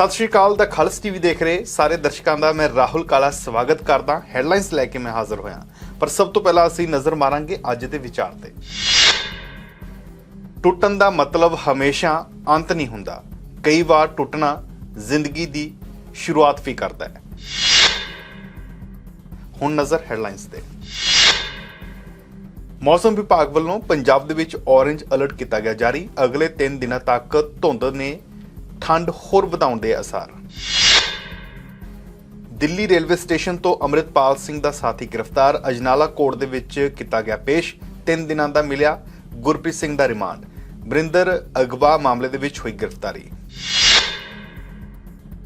ਸਤਿ ਸ਼੍ਰੀ ਅਕਾਲ, ਦਾ ਖਾਲਸ ਟੀਵੀ ਦੇਖ ਰਹੇ ਸਾਰੇ ਦਰਸ਼ਕਾਂ ਦਾ ਮੈਂ ਰਾਹੁਲ ਕਾਲਾ ਸਵਾਗਤ ਕਰਦਾ ਹੈਡਲਾਈਨਸ ਲੈ ਕੇ ਮੈਂ ਹਾਜ਼ਰ ਹੋਇਆ ਪਰ ਸਭ ਤੋਂ ਪਹਿਲਾਂ ਅਸੀਂ ਨਜ਼ਰ ਮਾਰਾਂਗੇ ਅੱਜ ਦੇ ਵਿਚਾਰ ਤੇ। ਟੁੱਟਣ ਦਾ ਮਤਲਬ ਹਮੇਸ਼ਾ ਅੰਤ ਨਹੀਂ ਹੁੰਦਾ। ਕਈ ਵਾਰ ਟੁੱਟਣਾ ਜ਼ਿੰਦਗੀ ਦੀ ਸ਼ੁਰੂਆਤ ਵੀ ਕਰਦਾ ਹੈ। ਹੁਣ ਨਜ਼ਰ ਹੈਡਲਾਈਨਸ ਤੇ। ਮੌਸਮ ਵਿਭਾਗ ਵੱਲੋਂ ਪੰਜਾਬ ਦੇ ਵਿੱਚ ਔਰੇਂਜ ਅਲਰਟ ਕੀਤਾ ਗਿਆ ਜਾਰੀ। ਅਗਲੇ 3 ਦਿਨਾਂ ਤੱਕ ਧੁੰਦ ਨੇ ਠੰਡ ਹੋਰ ਵਧਾਉਣ ਦੇ ਅਸਾਰ। ਦਿੱਲੀ ਰੇਲਵੇ ਸਟੇਸ਼ਨ ਤੋਂ ਅੰਮ੍ਰਿਤਪਾਲ ਸਿੰਘ ਦਾ ਸਾਥੀ ਗ੍ਰਿਫਤਾਰ, ਅਜਨਾਲਾ ਕੋਰਟ ਦੇ ਵਿੱਚ ਕੀਤਾ ਗਿਆ ਪੇਸ਼ 3 ਦਿਨਾਂ ਦਾ ਮਿਲਿਆ ਗੁਰਪ੍ਰੀਤ ਸਿੰਘ ਦਾ ਰਿਮਾਂਡ। ਬਰਿੰਦਰ ਅਗਵਾ ਮਾਮਲੇ ਦੇ ਵਿੱਚ ਹੋਈ ਗ੍ਰਿਫਤਾਰੀ।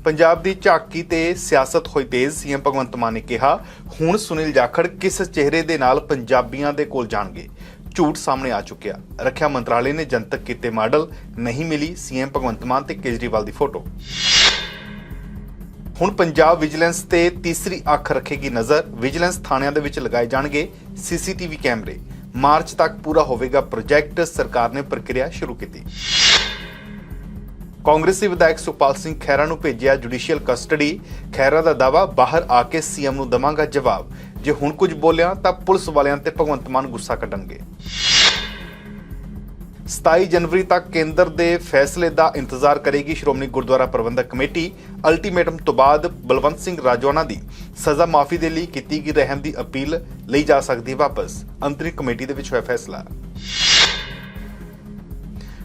ਪੰਜਾਬ ਦੀ ਝਾਕੀ ਤੇ ਸਿਆਸਤ ਹੋਈ ਤੇਜ਼, ਸੀਐਮ ਭਗਵੰਤ ਮਾਨ ਨੇ ਕਿਹਾ, ਹੁਣ ਸੁਨੀਲ ਜਾਖੜ ਕਿਸ ਚਿਹਰੇ ਦੇ ਨਾਲ ਪੰਜਾਬੀਆਂ ਦੇ ਕੋਲ ਜਾਣਗੇ? ਝੂਠ ਸਾਹਮਣੇ ਆ ਚੁੱਕਿਆ। ਰੱਖਿਆ ਮੰਤਰਾਲੇ ਨੇ ਜਨਤਕ ਕੀਤੇ ਮਾਡਲ ਨਹੀਂ ਮਿਲੀ। ਸੀਐਮ ਭਗਵੰਤ ਮਾਨ ਤੇ ਕੇਜਰੀਵਾਲ ਦੀ ਫੋਟੋ। ਹੁਣ ਪੰਜਾਬ ਵਿਜੀਲੈਂਸ ਤੇ ਤੀਸਰੀ ਅੱਖ ਰੱਖੇਗੀ ਨਜ਼ਰ। ਵਿਜੀਲੈਂਸ ਥਾਣਿਆਂ ਦੇ ਵਿੱਚ ਲਗਾਏ ਜਾਣਗੇ ਸੀਸੀਟੀਵੀ ਕੈਮਰੇ। ਮਾਰਚ ਤੱਕ ਪੂਰਾ ਹੋਵੇਗਾ ਪ੍ਰੋਜੈਕਟ। ਸਰਕਾਰ ਨੇ ਪ੍ਰਕਿਰਿਆ ਸ਼ੁਰੂ ਕੀਤੀ। ਕਾਂਗਰਸੀ ਵਿਧਾਇਕ ਸੁਪਾਲ ਸਿੰਘ ਖਹਿਰਾ ਨੂੰ ਭੇਜਿਆ ਜੁਡੀਸ਼ੀਅਲ ਕਸਟਡੀ। ਖਹਿਰਾ ਦਾ ਦਾਵਾ ਬਾਹਰ ਆ ਕੇ ਸੀਐਮ ਨੂੰ ਦਵਾਂਗਾ ਜਵਾਬ। ਜੇ ਹੁਣ ਕੁਝ ਬੋਲਿਆ ਤਾਂ ਪੁਲਿਸ ਵਾਲਿਆਂ ਤੇ ਭਗਵੰਤ ਮਾਨ ਗੁੱਸਾ ਕੱਢਣਗੇ। 27 ਜਨਵਰੀ ਤੱਕ ਕੇਂਦਰ ਦੇ ਫੈਸਲੇ ਦਾ ਇੰਤਜ਼ਾਰ ਕਰੇਗੀ ਸ਼੍ਰੋਮਣੀ ਗੁਰਦੁਆਰਾ ਪ੍ਰਬੰਧਕ ਕਮੇਟੀ। ਅਲਟੀਮੇਟਮ ਤੋਂ ਬਾਅਦ ਬਲਵੰਤ ਸਿੰਘ ਰਾਜਵਾਨਾ ਦੀ ਸਜ਼ਾ ਮਾਫੀ ਦੇ ਲਈ ਕੀਤੀ ਗਈ ਰਹਿਮ ਦੀ ਅਪੀਲ ਲਈ ਜਾ ਸਕਦੀ ਹੈ ਵਾਪਸ। ਅੰਤਰਿਮ ਕਮੇਟੀ ਦੇ ਵਿੱਚ ਹੋਇਆ ਫੈਸਲਾ।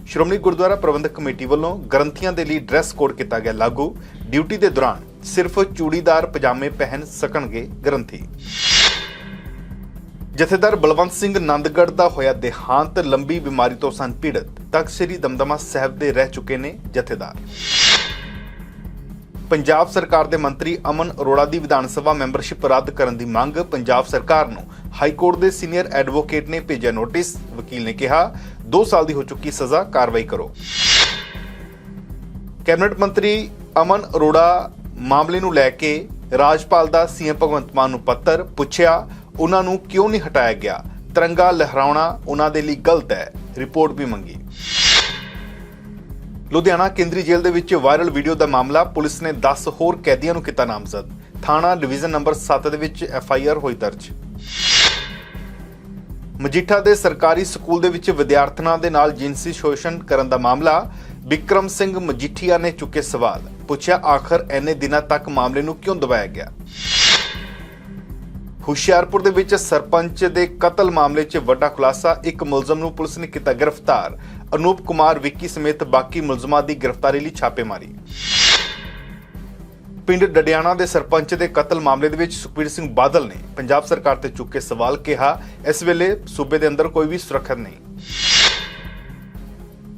ਸ਼੍ਰੋਮਣੀ ਗੁਰਦੁਆਰਾ ਪ੍ਰਬੰਧਕ ਕਮੇਟੀ ਵੱਲੋਂ ਗ੍ਰੰਥੀਆਂ ਦੇ ਲਈ ਡਰੈਸ ਕੋਡ ਕੀਤਾ ਗਿਆ ਲਾਗੂ। ਡਿਊਟੀ ਦੇ ਦੌਰਾਨ ਸਿਰਫ ਚੂੜੀਦਾਰ ਪਜਾਮੇ ਪਹਿਨ ਸਕਣਗੇ ਗ੍ਰੰਥੀ। ਜਥੇਦਾਰ ਬਲਵੰਤ ਸਿੰਘ ਨੰਦਗੜ੍ਹ ਦਾ ਹੋਇਆ ਦੇਹਾਂਤ, ਲੰਬੀ ਬਿਮਾਰੀ ਤੋਂ ਸਨ ਪੀੜਤ ਤਖਤ ਸ੍ਰੀ ਦਮਦਮਾ ਸਾਹਿਬ ਦੇ ਰਹਿ ਚੁੱਕੇ ਨੇ ਜਥੇਦਾਰ। ਪੰਜਾਬ ਸਰਕਾਰ ਦੇ ਮੰਤਰੀ ਅਮਨ ਅਰੋੜਾ ਦੀ ਵਿਧਾਨ ਸਭਾ ਮੈਂਬਰਸ਼ਿਪ ਰੱਦ ਕਰਨ ਦੀ ਮੰਗ ਪੰਜਾਬ ਸਰਕਾਰ ਨੂੰ। ਹਾਈ ਕੋਰਟ ਦੇ ਸੀਨੀਅਰ ਐਡਵੋਕੇਟ ਨੇ ਭੇਜਿਆ ਨੋਟਿਸ। ਵਕੀਲ ਨੇ ਕਿਹਾ 2 ਸਾਲ ਦੀ ਹੋ ਚੁੱਕੀ ਸਜ਼ਾ, ਕਾਰਵਾਈ ਕਰੋ। ਕੈਬਨਿਟ ਮੰਤਰੀ ਅਮਨ ਅਰੋੜਾ ਮਾਮਲੇ ਨੂੰ ਲੈ ਕੇ ਰਾਜਪਾਲ ਦਾ ਸੀਐਮ ਭਗਵੰਤ ਮਾਨ ਨੂੰ ਪੱਤਰ ਪੁੱਛਿਆ, ਉਹਨਾਂ ਨੂੰ ਕਿਉਂ ਨਹੀਂ ਹਟਾਇਆ ਗਿਆ? ਤਿਰੰਗਾ ਲਹਿਰਾਉਣਾ ਉਹਨਾਂ ਦੇ ਲਈ ਗਲਤ ਹੈ। ਰਿਪੋਰਟ ਵੀ ਮੰਗੀ। ਲੁਧਿਆਣਾ ਕੇਂਦਰੀ ਜੇਲ੍ਹ ਦੇ ਵਿੱਚ ਵਾਇਰਲ ਵੀਡੀਓ ਦਾ ਮਾਮਲਾ, ਪੁਲਿਸ ਨੇ 10 ਹੋਰ ਕੈਦੀਆਂ ਨੂੰ ਕੀਤਾ ਨਾਮਜ਼ਦ। ਥਾਣਾ ਡਿਵੀਜ਼ਨ ਨੰਬਰ 7 ਦੇ ਵਿੱਚ ਐਫ ਆਈ ਆਰ ਹੋਈ ਦਰਜ। ਮਜੀਠਾ ਦੇ ਸਰਕਾਰੀ ਸਕੂਲ ਦੇ ਵਿੱਚ ਵਿਦਿਆਰਥਣਾਂ ਦੇ ਨਾਲ ਜਿਨਸੀ ਸ਼ੋਸ਼ਣ ਕਰਨ ਦਾ ਮਾਮਲਾ ਵਿਕਰਮ ਸਿੰਘ ਮਜੀਠੀਆ ਨੇ ਚੁੱਕੇ ਸਵਾਲ। ਪੁੱਛਿਆ, ਆਖਰ ਐਨੇ ਦਿਨਾਂ ਤੱਕ ਮਾਮਲੇ ਨੂੰ ਕਿਉਂ ਦਬਾਇਆ ਗਿਆ? ਹੁਸ਼ਿਆਰਪੁਰ ਦੇ ਵਿੱਚ ਸਰਪੰਚ ਦੇ ਕਤਲ ਮਾਮਲੇ 'ਚ ਵੱਡਾ ਖੁਲਾਸਾ, ਇੱਕ ਮੁਲਜ਼ਮ ਨੂੰ ਪੁਲਿਸ ਨੇ ਕੀਤਾ ਗ੍ਰਿਫਤਾਰ। ਅਨੂਪ ਕੁਮਾਰ, ਵਿੱਕੀ ਸਮੇਤ ਬਾਕੀ ਮੁਲਜ਼ਮਾਂ ਦੀ ਗ੍ਰਿਫਤਾਰੀ ਲਈ ਛਾਪੇਮਾਰੀ। ਪਿੰਡ ਡਡਿਆਣਾ ਦੇ ਸਰਪੰਚ ਦੇ ਕਤਲ ਮਾਮਲੇ ਦੇ ਵਿੱਚ ਸੁਖਬੀਰ ਸਿੰਘ ਬਾਦਲ ਨੇ ਪੰਜਾਬ ਸਰਕਾਰ ਤੇ ਚੁੱਕੇ ਸਵਾਲ ਕਿਹਾ, ਇਸ ਵੇਲੇ ਸੂਬੇ ਦੇ ਅੰਦਰ ਕੋਈ ਵੀ ਸੁਰੱਖਿਅਤ ਨਹੀਂ।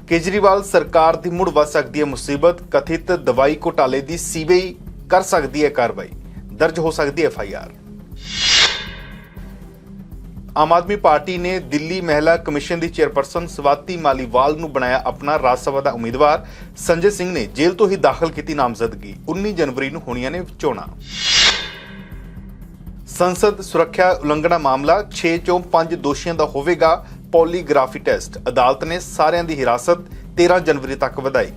ਕੇਜਰੀਵਾਲ ਸਰਕਾਰ ਦੀ ਮੁੜ ਵੱਧ ਸਕਦੀ ਹੈ ਮੁਸੀਬਤ, ਕਥਿਤ ਦਵਾਈ ਘੁਟਾਲੇ ਦੀ ਸੀਬੀਆਈ ਕਰ ਸਕਦੀ ਹੈ ਕਾਰਵਾਈ, ਦਰਜ ਹੋ ਸਕਦੀ ਹੈ ਐਫਆਈਆਰ ਆਮ ਆਦਮੀ ਪਾਰਟੀ ਨੇ ਦਿੱਲੀ ਮਹਿਲਾ ਕਮਿਸ਼ਨ ਦੀ ਚੇਅਰਪਰਸਨ ਸਵਾਤੀ ਮਾਲੀਵਾਲ ਨੂੰ ਬਣਾਇਆ ਆਪਣਾ ਰਾਜ ਸਭਾ ਦਾ ਉਮੀਦਵਾਰ। ਸੰਜੇ ਸਿੰਘ ਨੇ ਜੇਲ੍ਹ ਤੋਂ ਹੀ ਦਾਖਲ ਕੀਤੀ ਨਾਮਜ਼ਦਗੀ। 19 ਜਨਵਰੀ ਨੂੰ ਹੋਣੀਆਂ ਨੇ ਚੋਣਾਂ। ਸੰਸਦ ਸੁਰੱਖਿਆ ਉਲੰਘਣਾ ਮਾਮਲਾ 6 ਚੋਂ 5 ਦੋਸ਼ੀਆਂ ਦਾ ਹੋਵੇਗਾ ਪੋਲੀਗ੍ਰਾਫੀ ਟੈਸਟ। ਅਦਾਲਤ ਨੇ ਸਾਰਿਆਂ ਦੀ ਹਿਰਾਸਤ 13 ਜਨਵਰੀ ਤੱਕ ਵਧਾਈ।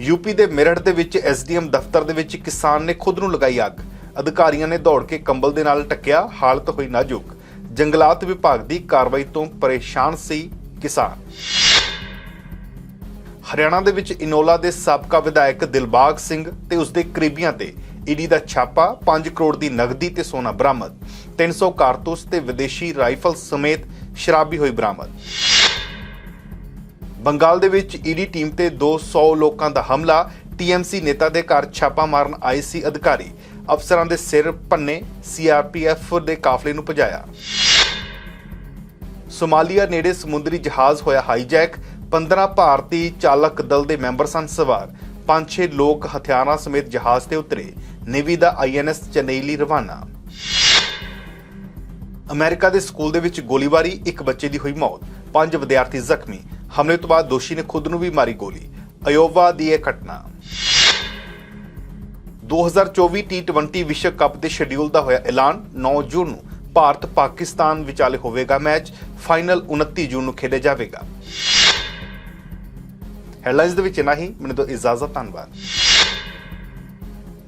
ਯੂਪੀ ਦੇ ਮੇਰਠ ਦੇ ਵਿੱਚ ਐਸਡੀਐਮ ਦਫ਼ਤਰ ਦੇ ਵਿੱਚ ਕਿਸਾਨ ਨੇ ਖੁਦ ਨੂੰ ਲਗਾਈ ਅੱਗ। ਅਧਿਕਾਰੀਆਂ ਨੇ ਦੌੜ ਕੇ ਕੰਬਲ ਦੇ ਨਾਲ ਟੱਕਿਆ, ਹਾਲਤ ਹੋਈ ਨਾਜ਼ੁਕ। ਜੰਗਲਾਤ ਵਿਭਾਗ ਦੀ ਕਾਰਵਾਈ ਤੋਂ ਪਰੇਸ਼ਾਨ ਸੀ ਕਿਸਾਨ। ਹਰਿਆਣਾ ਦੇ ਵਿੱਚ ਇਨੋਲਾ ਦੇ ਸਾਬਕਾ ਵਿਧਾਇਕ ਦਿਲਬਾਗ ਸਿੰਘ ਤੇ ਉਸਦੇ ਕਰੀਬੀਆਂ ਤੇ ਈਡੀ ਦਾ ਛਾਪਾ 5 ਕਰੋੜ ਦੀ ਨਗਦੀ ਤੇ ਸੋਨਾ ਬਰਾਮਦ 300 ਕਾਰਤੂਸ ਤੇ ਵਿਦੇਸ਼ੀ ਰਾਈਫਲ ਸਮੇਤ ਸ਼ਰਾਬੀ ਹੋਈ ਬਰਾਮਦ। ਬੰਗਾਲ ਦੇ ਵਿੱਚ ਈਡੀ ਟੀਮ ਤੇ 200 ਲੋਕਾਂ ਦਾ ਹਮਲਾ ਟੀਐਮਸੀ ਨੇਤਾ ਦੇ ਘਰ ਛਾਪਾ ਮਾਰਨ ਆਏ ਸੀ ਅਧਿਕਾਰੀ। ਅਫਸਰਾਂ ਦੇ ਸਿਰ ਭੰਨੇ ਸੀਆਰਪੀਐਫ ਦੇ ਕਾਫਲੇ ਨੂੰ ਭਜਾਇਆ। ਸੋਮਾਲੀਆ ਨੇੜੇ ਸਮੁੰਦਰੀ ਜਹਾਜ਼ ਹੋਇਆ ਹਾਈਜੈਕ 15 ਭਾਰਤੀ ਚਾਲਕ ਦਲ ਦੇ ਮੈਂਬਰ ਸਨ ਸਵਾਰ। 5-6 ਲੋਕ ਹਥਿਆਰਾਂ ਸਮੇਤ ਜਹਾਜ਼ ਤੇ ਉਤਰੇ। ਨੇਵੀ ਦਾ ਆਈਐਨਐਸ ਚੇਨਈ ਲਈ ਰਵਾਨਾ। ਅਮਰੀਕਾ ਦੇ ਸਕੂਲ ਦੇ ਵਿੱਚ ਗੋਲੀਬਾਰੀ, ਇੱਕ ਬੱਚੇ ਦੀ ਹੋਈ ਮੌਤ, ਪੰਜ ਵਿਦਿਆਰਥੀ ਜ਼ਖਮੀ। ਹਮਲੇ ਤੋਂ ਬਾਅਦ ਦੋਸ਼ੀ ਨੇ ਖੁਦ ਨੂੰ ਵੀ ਮਾਰੀ ਗੋਲੀ। ਅਯੋਵਾ ਦੀ ਇਹ ਘਟਨਾ। 2024 T20 ਵਿਸ਼ਵ ਕੱਪ ਦੇ ਸ਼ਡਿਊਲ ਦਾ ਹੋਇਆ ਐਲਾਨ। 9 ਜੂਨ ਨੂੰ ਭਾਰਤ ਪਾਕਿਸਤਾਨ ਵਿਚਾਲੇ ਹੋਵੇਗਾ ਮੈਚ। ਫਾਈਨਲ 29 ਜੂਨ ਨੂੰ ਖੇਡਿਆ ਜਾਵੇਗਾ। ਹੈਡਲਾਈਨਸ ਦੇ ਵਿੱਚ ਇਨਾ ਹੀ। ਮੈਨੂੰ ਤੋਂ ਇਜਾਜ਼ਤ, ਧੰਨਵਾਦ।